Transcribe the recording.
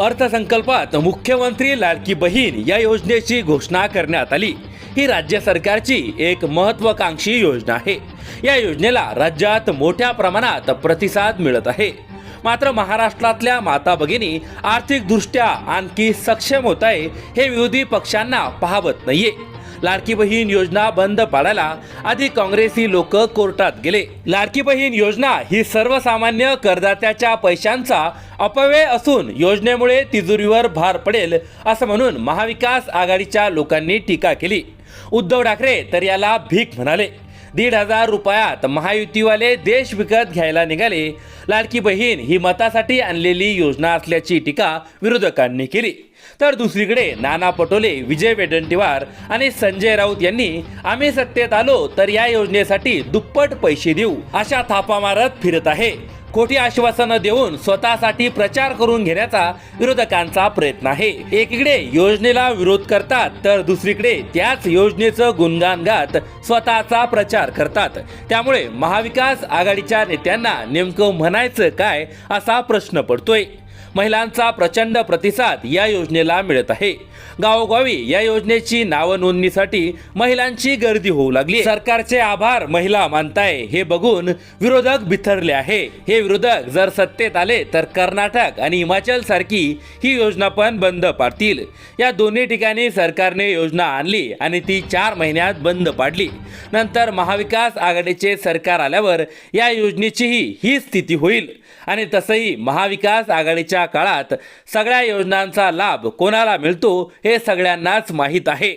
अर्थसंकल्पात मुख्यमंत्री लाडकी बहीण या योजनेची घोषणा करण्यात आली. ही राज्य सरकारची एक महत्वाकांक्षी योजना आहे. या योजनेला राज्यात मोठ्या प्रमाणात प्रतिसाद मिळत आहे. मात्र महाराष्ट्रातल्या माता भगिनी आर्थिकदृष्ट्या आणखी सक्षम होत आहे हे विरोधी पक्षांना पाहवत नाहीये. लाडकी बहीण योजना बंद पाडायला आधी काँग्रेसी लोक कोर्टात गेले. लाडकी बहीण योजना ही सर्वसामान्य करदात्याच्या पैशांचा अपव्यय असून योजनेमुळे तिजोरीवर भार पडेल असं म्हणून महाविकास आघाडीच्या लोकांनी टीका केली. उद्धव ठाकरे तर याला भीक म्हणाले. दीड हजार रुपयात महायुतीवाले देश विकत घ्यायला निघाले. लाडकी बहीण ही मतासाठी आणलेली योजना असल्याची टीका विरोधकांनी केली. तर दुसरीकडे नाना पटोले विजय वेडंटीवार आणि संजय राऊत यांनी आम्ही सत्तेत आलो तर या योजनेसाठी दुप्पट पैसे देऊ अशा थापा मारत फिरत आहे. खोटी आश्वासनं देऊन स्वतःसाठी प्रचार करून घेण्याचा विरोधकांचा प्रयत्न आहे. एकीकडे योजनेला विरोध करतात तर दुसरीकडे त्याच योजनेचं गुणगान गात स्वतःचा प्रचार करतात. त्यामुळे महाविकास आघाडीच्या नेत्यांना नेमकं म्हणायचं काय असा प्रश्न पडतोय. महिलांचा प्रचंड प्रतिसाद या योजनेला मिळत आहे. गावोगावी या योजनेची नाव नोंदणीसाठी महिलांची गर्दी होऊ लागली सरकारचे आभार महिला मानताय हे बघून विरोधक बिथरले आहे. हे विरोधक जर सत्तेत आले तर कर्नाटक आणि हिमाचल सारखी ही योजना पण बंद पाडतील. या दोन्ही ठिकाणी सरकारने योजना आणली आणि ती चार महिन्यात बंद पाडली. नंतर महाविकास आघाडीचे सरकार आल्यावर या योजनेचीही ही स्थिती होईल. आणि तसंही महाविकास आघाडीच्या काळात सगळ्या योजनांचा लाभ कोणाला मिळतो हे सगळ्यांनाच माहीत आहे.